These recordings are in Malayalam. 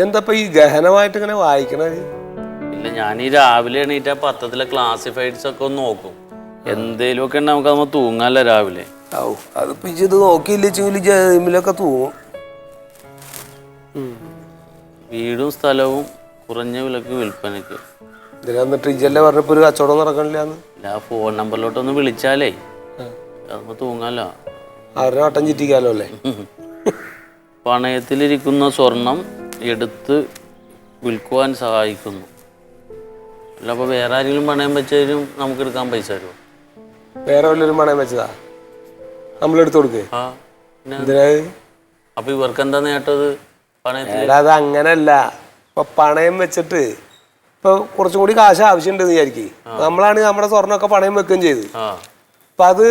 എന്തപ്പോ ഈ ഗഹനമായിട്ട് ഇങ്ങനെ വായിക്കണത് ഇല്ല ഞാൻ ഈ രാവിലെ എണീറ്റ പത്രത്തിലെ ക്ലാസിഫൈഡ്സ് ഒക്കെ ഒന്ന് നോക്കും. എന്തേലും ഒക്കെ നമുക്ക് നമ്മൾ തൂങ്ങാല്ല രാവിലെ. ഔ അതിപ്പോ ഇത് നോക്കിയില്ലെച്ചെങ്കിൽ ജയിമിലൊക്കെ തൂങ്ങും. വീടും സ്ഥലവും കുറഞ്ഞ വിലക്ക് വിൽപ്പനക്ക്. ഇതിനന്നിട്ട് ഇജ്ജല്ലേ പറഞ്ഞപ്പോ ഒരു കച്ചവടം നടക്കണില്ലാന്ന് ആ ഫോൺ നമ്പറിലോട്ടൊന്ന് വിളിച്ചാലേ നമ്മൾ തൂങ്ങാലോ. അവരുടെ വട്ടം ചുറ്റിക്കാലോ അല്ലേ? പണയത്തിലിരിക്കുന്ന സ്വർണം എടുത്ത് വിൽക്കുവാൻ സഹായിക്കുന്നു. അല്ല അപ്പോൾ വേറെ ആരെങ്കിലും പണയം വെച്ചാലും നമുക്ക് എടുക്കാൻ പൈസ തരുമോ വേറെ വല്ലൊരു പണയം വെച്ചതാ? നമ്മളെടുത്ത് കൊടുക്കേ. ആ അപ്പൊ ഇവർക്ക് എന്താ നേട്ടത് പണയത്തിൽ അത് അങ്ങനല്ല. ഇപ്പൊ പണയം വെച്ചിട്ട് ഇപ്പൊ കുറച്ചും കൂടി കാശ് ആവശ്യമുണ്ട് വിചാരിക്കും. നമ്മളാണ് നമ്മുടെ സ്വർണമൊക്കെ പണയം വെക്കുകയും ചെയ്ത്. ആ. അപ്പൊ അത്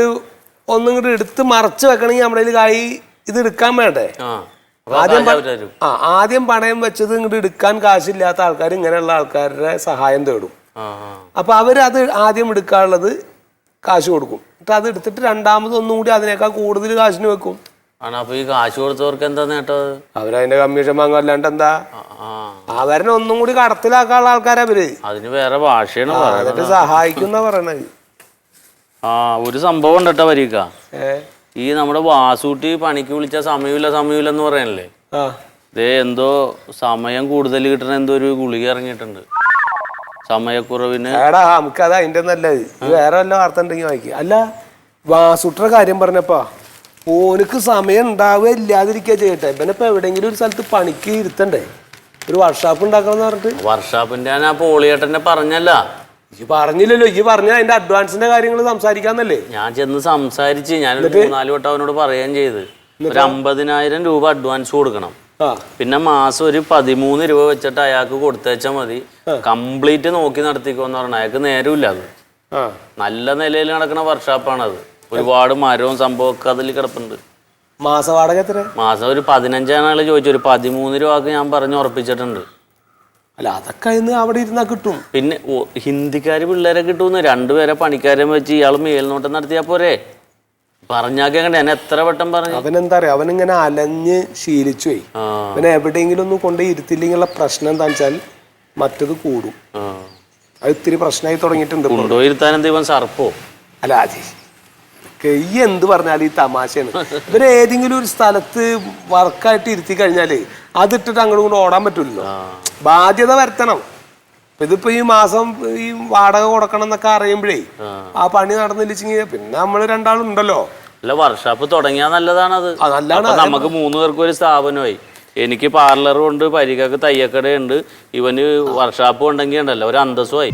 ഒന്നും ഇങ്ങോട്ട് എടുത്ത് മറച്ചു വെക്കണമെങ്കിൽ നമ്മുടെ കയ്യിൽ കായി ഇത് എടുക്കാൻ വേണ്ടേ? ആ. ആദ്യം ആ ആദ്യം പണയം വെച്ചത് ഇങ്ങോട്ട് എടുക്കാൻ കാശില്ലാത്ത ആൾക്കാർ ഇങ്ങനെയുള്ള ആൾക്കാരുടെ സഹായം തേടും. അപ്പൊ അവരത് ആദ്യം എടുക്കാനുള്ളത് കാശ് കൊടുക്കും. എന്നിട്ട് അത് എടുത്തിട്ട് രണ്ടാമത് ഒന്നും കൂടി അതിനേക്കാൾ കൂടുതൽ കാശിന് വെക്കും. ആണ് അപ്പൊ ഈ കാശ് കൊടുത്തവർക്ക് എന്താ നേട്ടത് അവരതിന്റെ കമ്മീഷൻ വാങ്ങും അല്ലാണ്ട് എന്താ? ആ ഒന്നും കൂടി കടത്തിലാക്കാനുള്ള ആൾക്കാരാ അവർ അതിന് വേറെ ഭാഷയാണ് എന്നിട്ട് സഹായിക്കുന്ന പറയണത്. ആ ഒരു സംഭവം ഉണ്ടട്ടോ വരിക. ഏ? ഈ നമ്മുടെ വാസൂട്ടി പണിക്ക് വിളിച്ച സമയമില്ല സമയമില്ല എന്ന് പറയാനല്ലേ ദേ എന്തോ സമയം കൂടുതൽ കിട്ടണ എന്തോ ഒരു ഗുളിക ഇറങ്ങിയിട്ടുണ്ട്. സമയക്കുറവിന് എടാ നമുക്ക് അത് അതിന്റെ നല്ലത്. ഇത് വേറെ വല്ല വാർത്ത ഉണ്ടെങ്കിൽ വായിക്കുക അല്ല വാസുട്ര കാര്യം പറഞ്ഞപ്പാ ഓനക്ക് സമയം ഉണ്ടാവുക ഇല്ലാതിരിക്കുക ചെയ്യട്ടെ. ഇവനിപ്പോ എവിടെയെങ്കിലും ഒരു സ്ഥലത്ത് പണിക്ക് ഇരുത്തണ്ടേ? ഒരു വർക്ക്ഷോപ്പ് ഉണ്ടാക്കണം എന്ന് പറഞ്ഞിട്ട് വർഷാപ്പിന്റെ ഞാൻ ആ പോളിയേട്ടനെ പറഞ്ഞല്ല. ഈ പറഞ്ഞില്ലല്ലോ ഈ പറഞ്ഞ അതിന്റെ അഡ്വാൻസിന്റെ കാര്യങ്ങൾ സംസാരിക്കാന്നല്ലേ? ഞാൻ ചെന്ന് സംസാരിച്ച് ഞാൻ മൂന്നാൽ വട്ടം അവനോട് പറയുകയും ചെയ്ത്. ഒരു അമ്പതിനായിരം രൂപ അഡ്വാൻസ് കൊടുക്കണം. പിന്നെ മാസം ഒരു പതിമൂന്ന് രൂപ വെച്ചിട്ട് അയാൾക്ക് കൊടുത്തേച്ചാൽ മതി. കംപ്ലീറ്റ് നോക്കി നടത്തിക്കോന്ന് പറഞ്ഞ. അയാൾക്ക് നേരമില്ല അത്. നല്ല നിലയിൽ നടക്കുന്ന വർക്ക്ഷോപ്പാണ് വർക്ക്ഷോപ്പാണത് ഒരുപാട് മരവും സംഭവമൊക്കെ അതിൽ കിടപ്പുണ്ട്. മാസവാടക എത്ര മാസം ഒരു പതിനഞ്ചാണ് ചോദിച്ചു ഒരു പതിമൂന്ന് രൂപക്ക് ഞാൻ പറഞ്ഞ് ഉറപ്പിച്ചിട്ടുണ്ട്. അല്ല അതൊക്കെ ഇന്ന് അവിടെ ഇരുന്നാ കിട്ടും. പിന്നെ ഹിന്ദിക്കാര് പിള്ളേരെ കിട്ടുമെന്ന് രണ്ടുപേരെ പണിക്കാരെ വെച്ച് ഇയാൾ മേൽനോട്ടം നടത്തിയാ പോരെ? പറഞ്ഞാക്കണ്ട ഞാൻ എത്ര വട്ടം പറഞ്ഞു? അവൻ എന്താ പറയാ അവൻ ഇങ്ങനെ അലഞ്ഞ് ശീലിച്ചു പോയി. അവനെ എവിടെയെങ്കിലും ഒന്നും കൊണ്ട് ഇരുത്തില്ലെങ്കിലുള്ള പ്രശ്നം എന്താ വെച്ചാൽ മറ്റത് കൂടും. അത് ഇത്തിരി പ്രശ്നമായി തുടങ്ങിയിട്ടുണ്ട് കൊണ്ടുപോയി ഇരുത്താൻ എന്ത് ഇവൻ സർപ്പോ? അല്ല അജി ഈ എന്ത് പറഞ്ഞാലും ഈ തമാശയാണ്. ഇവരെ ഏതെങ്കിലും ഒരു സ്ഥലത്ത് വർക്കായിട്ട് ഇരുത്തി കഴിഞ്ഞാൽ അതിട്ടിട്ട് അങ്ങോട്ട് കൊണ്ട് ഓടാൻ പറ്റില്ലല്ലോ ബാധ്യത വരുത്തണം. ഇതിപ്പോ ഈ മാസം ഈ വാടക കൊടുക്കണം എന്നൊക്കെ അറിയുമ്പോഴേ ആ. പണി നടന്നില്ലെങ്കിൽ പിന്നെ നമ്മൾ രണ്ടാളും ഉണ്ടല്ലോ. അല്ല വർക്ക്ഷോപ്പ് തുടങ്ങിയാൽ നല്ലതാണത്. ആ, നല്ലതാണ്. അത് നമുക്ക് മൂന്ന് പേർക്കും ഒരു സ്ഥാപനമായി. എനിക്ക് പാർലറും ഉണ്ട് പരിക്കൊക്കെ തയ്യക്കടയുണ്ട്. ഇവന് വർക്ക്ഷോപ്പ് ഉണ്ടെങ്കിൽ ഉണ്ടല്ലോ. ഒരു അന്തസ്സുമായി.